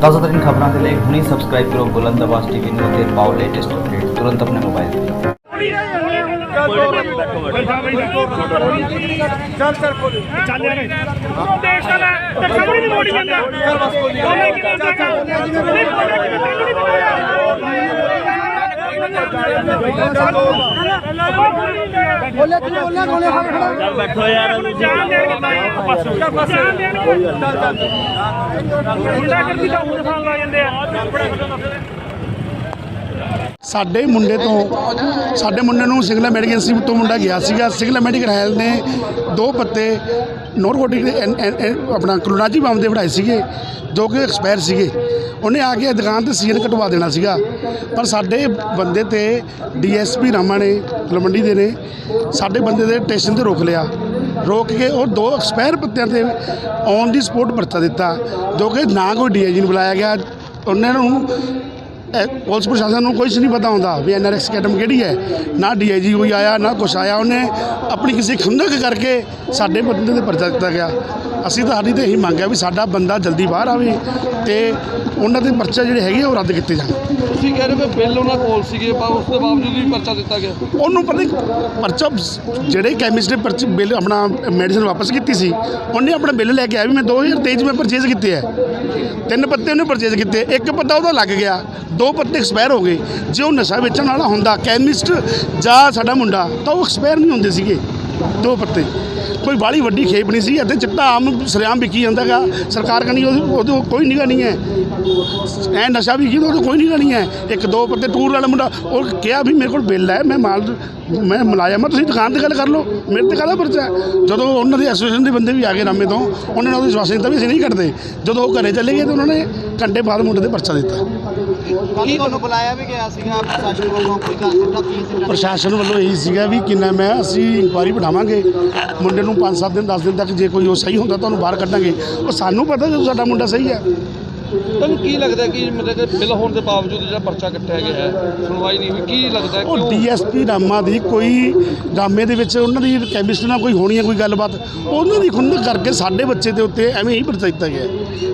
ਤਾਜ਼ਾ ਤਰੀਨ ਖਬਰਾਂ ਦੇ ਲਈ ਹੁਣੀ ਸਬਸਕ੍ਰਾਈਬ ਕਰੋ ਬੁਲੰਦ ਆਵਾਜ਼ ਟੀਵੀ ਨੂੰ ਅਤੇ ਪਾਓ ਲੇਟੈਸਟ ਅਪਡੇਟ ਤੁਰੰਤ ਆਪਣੇ ਮੋਬਾਈਲ ਤੇ ਚੱਲ ਚੱਲ ਕੋਲ ਚੱਲ ਯਾਰ ਦੇਖ ਲੈ ਤੇ ਖਬਰ ਨਹੀਂ ਮੋੜੀ ਜਾਂਦਾ ਚੱਲ ਬਸ ਕੋਲ ਉਹਨੇ ਕੀ ਕਰਦਾ ਬੋਲੇ ਤੂੰ ਬੋਲੇ ਕੋਲੇ ਫੜ ਖੜਾ ਚੱਲ ਬੈਠੋ ਯਾਰ ਜਾਨ ਦੇਣ ਕੇ ਤਾਂ ਪਾਸੋਂ ਜਾਨ ਦੇਣ ਕੇ ਚੱਲ ਚੱਲ ਮੁੰਡਾ ਕਰਦੀ ਤਾਂ ਉਹ ਫਾਲ ਲਾ ਜਾਂਦੇ ਆ ਸਾਡੇ ਮੁੰਡੇ ਤੋਂ, ਸਾਡੇ ਮੁੰਡੇ ਨੂੰ ਸਿੰਗਲਾ ਮੈਡੀਕਲ ਇੰਸਟੀਚਿਊਟ ਤੋਂ ਮੁੰਡਾ ਗਿਆ ਸੀਗਾ। ਸਿੰਗਲਾ ਮੈਡੀਕਲ ਹੈਲਥ ਨੇ ਦੋ ਪੱਤੇ ਨੋਰਕੋਟਿਕ ਦੇ ਐਨ- ਐਨ- ਆਪਣਾ ਕਲੋਨਾਜੀ ਬੰਬ ਦੇ ਬਣਾਏ ਸੀਗੇ, ਜੋ ਕਿ ਐਕਸਪਾਇਰ ਸੀਗੇ। ਉਹਨੇ ਆ ਕੇ ਦੁਕਾਨ ਤੇ ਸੀਲ ਕਟਵਾ ਦੇਣਾ ਸੀਗਾ। ਪਰ ਸਾਡੇ ਬੰਦੇ ਤੇ ਡੀਐਸਪੀ ਰਾਮਾ ਨੇ, ਤਲਵੰਡੀ ਦੇ ਨੇ, ਸਾਡੇ ਬੰਦੇ ਦੇ ਸਟੇਸ਼ਨ ਤੇ ਰੋਕ ਲਿਆ। ਰੋਕ ਕੇ ਉਹ ਦੋ ਐਕਸਪਾਇਰ ਪੱਤਿਆਂ ਤੇ ਔਨ ਦੀ ਸਪੋਰਟ ਪਰਚਾ ਦਿੱਤਾ, ਜੋ ਕਿ ਨਾ ਕੋਈ ਡੀਆਈਜੀ ਨੂੰ ਬੁਲਾਇਆ ਗਿਆ। ਉਹਨਾਂ ਨੂੰ ਪੁਲਿਸ ਪ੍ਰਸ਼ਾਸਨ ਨੂੰ ਕੁਝ ਨਹੀਂ ਪਤਾ ਹੁੰਦਾ ਵੀ ਐਨਆਰਐਕਸ ਅਕੈਡਮੀ ਕਿਹੜੀ ਹੈ। ਨਾ ਡੀਆਈਜੀ ਕੋਈ ਆਇਆ ਨਾ ਕੁਛ ਆਇਆ। ਉਹਨੇ ਆਪਣੀ ਕਿਸੇ ਖੰਦਕ ਕਰਕੇ ਸਾਡੇ ਬੰਦੇ ਤੇ ਪਰਚਾ ਦਿੱਤਾ ਗਿਆ। ਅਸੀਂ ਤਾਂ ਸਾਡੀ ਤਾਂ ਇਹੀ ਮੰਗ ਹੈ ਵੀ ਸਾਡਾ ਬੰਦਾ ਜਲਦੀ ਬਾਹਰ ਆਵੇ ਤੇ ਉਹਨਾਂ ਦੇ ਪਰਚੇ ਜਿਹੜੇ ਹੈਗੇ ਉਹ ਰੱਦ ਕੀਤੇ ਜਾਣ। ਤੁਸੀਂ ਕਹਿ ਰਹੇ ਹੋ ਬਿੱਲ ਉਹਨਾਂ ਕੋਲ ਸੀਗੇ ਪਰ ਉਸ ਤੋਂ ਬਾਵਜੂਦ ਵੀ ਪਰਚਾ ਦਿੱਤਾ ਗਿਆ। ਉਹਨੂੰ ਪਤਾ ਨਹੀਂ ਪਰਚਾ ਜਿਹੜੇ ਕੈਮਿਸਟ ਨੇ ਪਰਚੀ ਬਿੱਲ ਆਪਣਾ ਮੈਡੀਸਨ ਵਾਪਸ ਕੀਤੀ ਸੀ ਉਹਨੇ ਆਪਣਾ ਬਿੱਲ ਲੈ ਕੇ ਆਇਆ ਵੀ ਮੈਂ 2023 ਚ ਮੈਂ ਪਰਚੇਜ਼ ਕੀਤੇ ਹੈ ਤਿੰਨ ਪੱਤੇ ਉਹਨੇ ਪਰਚੇਜ਼ ਕੀਤੇ ਇੱਕ ਪੱਤਾ ਉਹਦਾ ਲੱਗ ਗਿਆ ਦੋ ਪੱਤੇ ਐਕਸਪਾਇਰ ਹੋ ਗਏ। ਜੇ ਉਹ ਨਸ਼ਾ ਵੇਚਣ ਵਾਲਾ ਹੁੰਦਾ ਕੈਮਿਸਟ ਜਾਂ ਸਾਡਾ ਮੁੰਡਾ, ਤਾਂ ਉਹ ਐਕਸਪਾਇਰ ਨਹੀਂ ਹੁੰਦੇ ਸੀਗੇ, ਦੋ ਪੱਤੇ। ਕੋਈ ਬਾਹਲੀ ਵੱਡੀ ਖੇਪ ਨਹੀਂ ਸੀ ਅਤੇ ਚਿੱਟਾ ਆਮ ਸਰਿਆਮ ਵਿਕੀ ਜਾਂਦਾਗਾ ਸਰਕਾਰ ਕਹਿੰਦੀ ਉਹਦੇ ਕੋਈ ਨਿਗਾਹ ਨਹੀਂ ਹੈ। ਐ ਨਸ਼ਾ ਵੀ ਕੀਤਾ ਉਹਦੇ ਕੋਈ ਨਿਗਾਹ ਨਹੀਂ ਹੈ। ਇੱਕ ਦੋ ਪੱਤੇ ਟੂਰ ਵਾਲਾ ਮੁੰਡਾ, ਉਹ ਕਿਹਾ ਵੀ ਮੇਰੇ ਕੋਲ ਬਿੱਲ ਹੈ, ਮੈਂ ਮਾਲ ਮੈਂ ਮੁਲਾਜ਼ਮ ਹਾਂ, ਤੁਸੀਂ ਦੁਕਾਨ ਤੇ ਗੱਲ ਕਰ ਲਓ। ਮੇਰੇ ਤੇ ਕਾਹਦਾ ਪਰਚਾ ਹੈ? ਜਦੋਂ ਉਹਨਾਂ ਦੇ ਐਸੋਸੀਏਸ਼ਨ ਦੇ ਬੰਦੇ ਵੀ ਆ ਗਏ ਰਾਮੇ ਤੋਂ, ਉਹਨਾਂ ਨੇ ਉਹਦੀ ਵਿਸ਼ਵਾਸ ਦਿੱਤਾ ਵੀ ਅਸੀਂ ਨਹੀਂ ਕੱਢਦੇ। ਜਦੋਂ ਉਹ ਘਰੇ ਚਲੇ ਗਏ ਤਾਂ ਉਹਨਾਂ ਨੇ ਘੰਟੇ ਬਾਅਦ ਮੁੰਡੇ ਤੇ ਪਰਚਾ ਦਿੱਤਾ। ਕੀ ਤੁਹਾਨੂੰ ਬੁਲਾਇਆ ਵੀ ਗਿਆ ਸੀਗਾ? ਪ੍ਰਸ਼ਾਸਨ ਵੱਲੋਂ ਕੋਈ ਗੱਲ ਦਾ ਕੀ ਸੀ? ਪ੍ਰਸ਼ਾਸਨ ਵੱਲੋਂ ਇਹੀ ਸੀਗਾ ਵੀ ਕਿੰਨਾ ਮੈਂ ਅਸੀਂ ਇਨਕੁਆਇਰੀ ਬਿਠਾਵਾਂਗੇ। ਮੁੰਡੇ ਨੂੰ 5-7 ਦਿਨ 10 ਦਿਨ ਤੱਕ ਜੇ ਕੋਈ ਉਹ ਸਹੀ ਹੁੰਦਾ ਤੁਹਾਨੂੰ ਬਾਹਰ ਕੱਢਾਂਗੇ। ਉਹ ਸਾਨੂੰ ਪਤਾ ਜਦੋਂ ਸਾਡਾ ਮੁੰਡਾ ਸਹੀ ਹੈ। ਤੁਹਾਨੂੰ ਕੀ ਲੱਗਦਾ ਕਿ ਮਤਲਬ ਕਿ ਬਿੱਲ ਹੋਣ ਦੇ ਬਾਵਜੂਦ ਜਿਹੜਾ ਪਰਚਾ ਕੱਟਿਆ ਗਿਆ ਹੈ ਸੁਣਵਾਈ ਨਹੀਂ ਹੋਈ ਕੀ ਲੱਗਦਾ ਉਹ ਕਿਉਂ? ਡੀਐਸਪੀ ਰਾਮਾ ਦੀ ਕੋਈ ਰਾਮੇ ਦੇ ਵਿੱਚ ਉਹਨਾਂ ਦੀ ਕੈਮਿਸਟਰੀ ਨਾਲ ਕੋਈ ਹੋਣੀ ਹੈ ਕੋਈ ਗੱਲਬਾਤ ਉਹਨਾਂ ਦੀ ਖੁੰਦ ਕਰਕੇ ਸਾਡੇ ਬੱਚੇ ਦੇ ਉੱਤੇ ਐਵੇਂ ਹੀ ਪਰਚਾ ਦਿੱਤਾ ਗਿਆ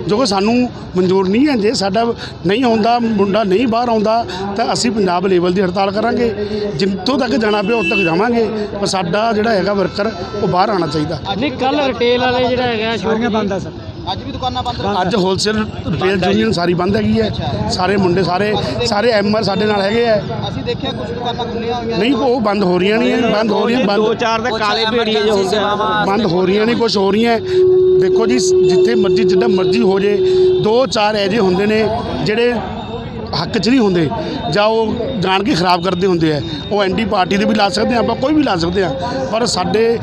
ਜੋ ਕਿ ਸਾਨੂੰ ਮਨਜ਼ੂਰ ਨਹੀਂ ਹੈ ਜੇ ਸਾਡਾ ਨਹੀਂ ਆਉਂਦਾ ਮੁੰਡਾ ਨਹੀਂ ਬਾਹਰ ਆਉਂਦਾ ਤਾਂ ਅਸੀਂ ਪੰਜਾਬ ਲੈਵਲ ਦੀ ਹੜਤਾਲ ਕਰਾਂਗੇ। ਜਿੱਥੋਂ ਤੱਕ ਜਾਣਾ ਪਿਆ ਉੱਥੇ ਤੱਕ ਜਾਵਾਂਗੇ। ਪਰ ਸਾਡਾ ਜਿਹੜਾ ਹੈਗਾ ਵਰਕਰ ਉਹ ਬਾਹਰ ਆਉਣਾ ਚਾਹੀਦਾ। ਨਹੀਂ ਕੱਲ ਰਿਟੇਲ ਵਾਲੇ ਜਿਹੜਾ ਹੈਗਾ ਸ਼ੋਰੂਮ ਬੰਦ ਆ ਸਰ। ਅੱਜ ਵੀ ਦੁਕਾਨਾਂ ਬੰਦ ਰੱਖੀਆਂ? ਅੱਜ ਹੋਲਸੇਲ ਰਿਟੇਲ ਯੂਨੀਅਨ ਸਾਰੀ ਬੰਦ ਹੈਗੀ ਹੈ। ਸਾਰੇ ਮੁੰਡੇ ਸਾਰੇ ਸਾਰੇ ਐਮਆਰ ਸਾਡੇ ਨਾਲ ਹੈਗੇ ਆ। ਅਸੀਂ ਦੇਖਿਆ ਕੁਝ ਦੁਕਾਨਾਂ ਖੁੱਲੀਆਂ ਹੋਈਆਂ ਨਹੀਂ ਉਹ ਬੰਦ ਹੋ ਰਹੀਆਂ ਨਹੀਂ ਬੰਦ ਹੋ ਰਹੀਆਂ ਬੰਦ ਚਾਰ ਦੇ ਕਾਲੇ ਭੇੜੀਏ ਜੋ ਹੁੰਦੇ ਆ ਬੰਦ ਹੋ ਰਹੀਆਂ ਨਹੀਂ ਕੁਝ ਹੋ ਰਹੀਆਂ। ਦੇਖੋ ਜੀ ਜਿੱਥੇ ਮਰਜ਼ੀ ਜਿੱਦਾਂ ਮਰਜ਼ੀ ਹੋ ਜੇ ਦੋ ਚਾਰ ਐਜੇ ਹੁੰਦੇ ਨੇ ਜਿਹੜੇ ਹੱਕ 'ਚ ਨਹੀਂ ਹੁੰਦੇ ਜਾਂ ਉਹ ਜਾਣ ਕੇ ਖਰਾਬ ਕਰਦੇ ਹੁੰਦੇ ਆ। ਉਹ ਐਂਟੀ ਪਾਰਟੀ ਦੇ ਵੀ ਲਾ ਸਕਦੇ ਆ ਆਪਾਂ ਕੋਈ ਵੀ ਲਾ ਸਕਦੇ ਆ। ਪਰ ਸਾਡੇ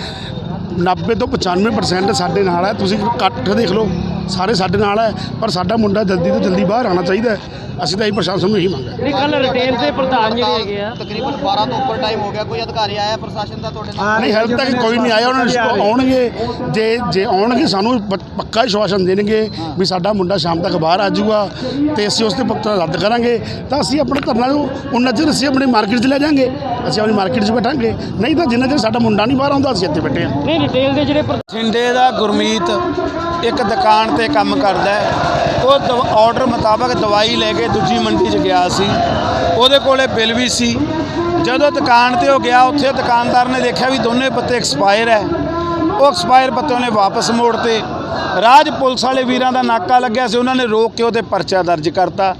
90 ਤੋਂ 95% ਸਾਡੇ ਨਾਲ ਹੈ। ਤੁਸੀਂ ਇਕੱਠ ਦੇਖ ਲਓ। ਸਾਰੇ ਸਾਡੇ ਨਾਲ ਹੈ ਪਰ ਸਾਡਾ ਮੁੰਡਾ ਜਲਦੀ ਤੋਂ ਜਲਦੀ ਬਾਹਰ ਆਉਣਾ ਚਾਹੀਦਾ ਹੈ। ਅਸੀਂ ਤਾਂ ਇਹ ਪ੍ਰਸ਼ਾਸਨ ਨੂੰ ਇਹੀ ਮੰਗ ਹੈ। ਨਹੀਂ ਕੱਲ ਰਿਟੇਲ ਦੇ ਪ੍ਰਧਾਨ ਜਿਹੜੇ ਹੈਗੇ ਆ। ਤਕਰੀਬਨ 12 ਤੋਂ ਉੱਪਰ ਟਾਈਮ ਹੋ ਗਿਆ ਕੋਈ ਅਧਿਕਾਰੀ ਆਇਆ ਪ੍ਰਸ਼ਾਸਨ ਦਾ ਤੁਹਾਡੇ ਨਾਲ? ਨਹੀਂ ਹਾਲੇ ਤੱਕ ਕੋਈ ਨਹੀਂ ਆਇਆ ਉਹਨਾਂ ਨੇ ਆਉਣਗੇ। ਜੇ ਜੇ ਆਉਣਗੇ ਸਾਨੂੰ ਪ- ਪੱਕਾ ਵਿਸ਼ਵਾਸਨ ਦੇਣਗੇ ਵੀ ਸਾਡਾ ਮੁੰਡਾ ਸ਼ਾਮ ਤੱਕ ਬਾਹਰ ਆ ਜਾਊਗਾ ਤੇ ਅਸੀਂ ਉਸ ਤੇ ਪੱਕਾ ਰੱਦ ਕਰਾਂਗੇ। ਤਾਂ ਅਸੀਂ ਆਪਣੇ ਧਰਨਾ ਨੂੰ ਉਹਨਾਂ ਚਿਰ ਅਸੀਂ ਆਪਣੀ ਮਾਰਕੀਟ 'ਚ ਲੈ ਜਾਾਂਗੇ। ਅਸੀਂ ਆਪਣੀ ਮਾਰਕੀਟ 'ਚ ਬੈਠਾਂਗੇ। ਨਹੀਂ ਤਾਂ ਜਿੰਨਾ ਚਿਰ ਸਾਡਾ ਮੁੰਡਾ ਨਹੀਂ ਬਾਹਰ ਆਉਂਦਾ ਅਸੀਂ ਇੱਥੇ ਬੈਠੇ ਹਾਂ। ਨਹੀਂ ਰਿਟੇਲ ਦੇ ਜਿਹੜੇ ਛਿੰਡੇ ਦਾ ਗੁਰਮੀਤ ਇੱਕ ਦੁਕਾਨ ਤੇ ਕੰਮ ਕਰਦਾ ਹੈ। ਉਹ ਆਰਡਰ ਮੁਤਾਬਕ ਦਵਾਈ ਲੈ ਕੇ ਦੂਜੀ ਮੰਡੀ 'ਚ ਗਿਆ ਸੀ। ਉਹਦੇ ਕੋਲੇ ਬਿੱਲ ਵੀ ਸੀ। ਜਦੋਂ ਦੁਕਾਨ ਤੇ ਉਹ ਗਿਆ, ਉੱਥੇ ਦੁਕਾਨਦਾਰ ਨੇ ਦੇਖਿਆ ਵੀ ਦੋਨੇ ਪੱਤੇ ਐਕਸਪਾਇਰ ਹੈ। ਉਹ ਐਕਸਪਾਇਰ ਪੱਤੇ ਉਹਨੇ ਵਾਪਸ ਮੋੜਤੇ। ਰਾਜ ਪੁਲਿਸ ਵਾਲੇ ਵੀਰਾਂ ਦਾ ਨਾਕਾ ਲੱਗਿਆ ਸੀ। ਉਹਨਾਂ ਨੇ ਰੋਕ ਕੇ ਉਹਦੇ ਪਰਚਾ ਦਰਜ ਕਰਤਾ।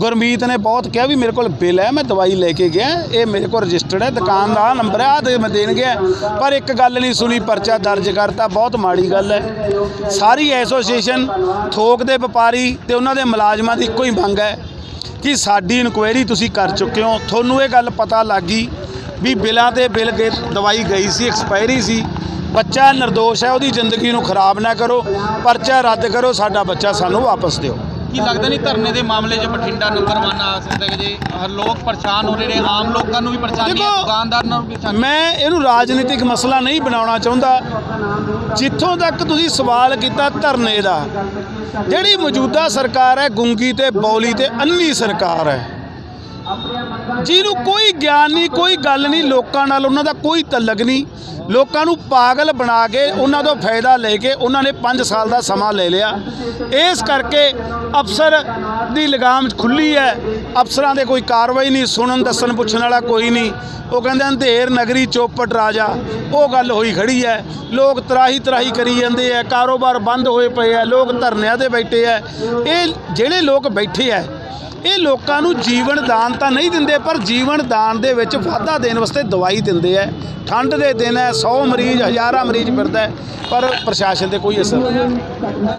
ਗੁਰਮੀਤ ਨੇ ਬਹੁਤ ਕਿਹਾ ਵੀ ਮੇਰੇ ਕੋਲ ਬਿੱਲ ਹੈ, ਮੈਂ ਦਵਾਈ ਲੈ ਕੇ ਗਿਆ, ਇਹ ਮੇਰੇ ਕੋਲ ਰਜਿਸਟਰਡ ਹੈ, ਦੁਕਾਨ ਦਾ ਨੰਬਰ ਹੈ ਆ ਦੇ ਮੈਂ ਦੇਣ ਗਿਆ। ਪਰ ਇੱਕ ਗੱਲ ਨਹੀਂ ਸੁਣੀ, ਪਰਚਾ ਦਰਜ ਕਰਤਾ, ਬਹੁਤ ਮਾੜੀ ਗੱਲ ਹੈ। ਸਾਰੀ ਐਸੋਸੀਏਸ਼ਨ, ਥੋਕ ਦੇ ਵਪਾਰੀ ਤੇ ਉਹਨਾਂ ਦੇ ਮੁਲਾਜ਼ਮਾਂ ਦੀ ਇੱਕੋ ਹੀ ਮੰਗ ਹੈ ਕਿ ਸਾਡੀ ਇਨਕੁਆਇਰੀ ਤੁਸੀਂ ਕਰ ਚੁੱਕੇ ਹੋ। ਤੁਹਾਨੂੰ ਇਹ ਗੱਲ ਪਤਾ ਲੱਗ ਗਈ ਵੀ ਬਿੱਲਾਂ ਤੇ ਬਿੱਲ ਗਏ ਦਵਾਈ ਗਈ ਸੀ ਐਕਸਪਾਇਰੀ ਸੀ। ਬੱਚਾ ਨਿਰਦੋਸ਼ ਹੈ, ਉਹਦੀ ਜ਼ਿੰਦਗੀ ਨੂੰ ਖਰਾਬ ਨਾ ਕਰੋ, ਪਰਚਾ ਰੱਦ ਕਰੋ, ਸਾਡਾ ਬੱਚਾ ਸਾਨੂੰ ਵਾਪਸ ਦਿਓ। ਕੀ ਲੱਗਦਾ ਨਹੀਂ ਧਰਨੇ ਦੇ ਮਾਮਲੇ 'ਚ ਬਠਿੰਡਾ ਨੰਬਰ 1 ਆ ਸਕਦਾ ਹੈ ਜੀ ਹਰ ਲੋਕ ਪਰੇਸ਼ਾਨ ਹੋ ਰਹੇ ਨੇ ਆਮ ਲੋਕਾਂ ਨੂੰ ਵੀ ਪਰੇਸ਼ਾਨੀ ਹੈ ਦੁਕਾਨਦਾਰ ਨੂੰ ਵੀ ਪਰੇਸ਼ਾਨੀ ਮੈਂ ਇਹਨੂੰ ਰਾਜਨੀਤਿਕ ਮਸਲਾ ਨਹੀਂ ਬਣਾਉਣਾ ਚਾਹੁੰਦਾ। ਜਿੱਥੋਂ ਤੱਕ ਤੁਸੀਂ ਸਵਾਲ ਕੀਤਾ ਧਰਨੇ ਦਾ ਜਿਹੜੀ ਮੌਜੂਦਾ ਸਰਕਾਰ ਹੈ ਗੁੰਗੀ ਤੇ ਬੌਲੀ ਤੇ ਅੰਨੀ ਸਰਕਾਰ ਹੈ। ਜਿਹਨੂੰ ਕੋਈ ਗਿਆਨ ਨਹੀਂ, ਕੋਈ ਗੱਲ ਨਹੀਂ, ਲੋਕਾਂ ਨਾਲ ਉਹਨਾਂ ਦਾ ਕੋਈ ਤਲਕ ਨਹੀਂ। ਲੋਕਾਂ ਨੂੰ ਪਾਗਲ ਬਣਾ ਕੇ ਉਹਨਾਂ ਤੋਂ ਫਾਇਦਾ ਲੈ ਕੇ ਉਹਨਾਂ ਨੇ 5 ਸਾਲ ਦਾ ਸਮਾਂ ਲੈ ਲਿਆ। ਇਸ ਕਰਕੇ ਅਫਸਰ ਦੀ ਲਗਾਮ ਖੁੱਲੀ ਹੈ। ਅਫਸਰਾਂ ਦੇ ਕੋਈ ਕਾਰਵਾਈ ਨਹੀਂ, ਸੁਣਨ, ਦੱਸਣ, ਪੁੱਛਣ ਵਾਲਾ ਕੋਈ ਨਹੀਂ। ਉਹ ਕਹਿੰਦੇ ਅੰਧੇਰ ਨਗਰੀ, ਚੌਪਟ ਰਾਜਾ। ਉਹ ਗੱਲ ਹੋਈ ਖੜੀ ਹੈ। ਲੋਕ ਤਰਾਹੀ ਤਰਾਹੀ ਕਰੀ ਜਾਂਦੇ ਆ ਕਾਰੋਬਾਰ ਬੰਦ ਹੋਏ ਪਏ ਆ ਲੋਕ ਧਰਨਿਆਂ ਤੇ ਬੈਠੇ ਆ ਇਹ ਜਿਹੜੇ ਲੋਕ ਬੈਠੇ ਆ ਇਹ ਲੋਕਾਂ ਨੂੰ ਜੀਵਨ ਦਾਨ ਤਾਂ ਨਹੀਂ ਦਿੰਦੇ, ਪਰ ਜੀਵਨ ਦਾਨ ਦੇ ਵਿੱਚ ਵਾਧਾ ਦੇਣ ਵਾਸਤੇ ਦਵਾਈ ਦਿੰਦੇ ਆ। ਠੰਡ ਦੇ ਦਿਨ ਹੈ 100 ਮਰੀਜ਼, ਹਜ਼ਾਰਾਂ ਮਰੀਜ਼ ਫਿਰਦਾ ਪਰ ਪ੍ਰਸ਼ਾਸਨ ਤੇ ਕੋਈ ਅਸਰ ਨਹੀਂ।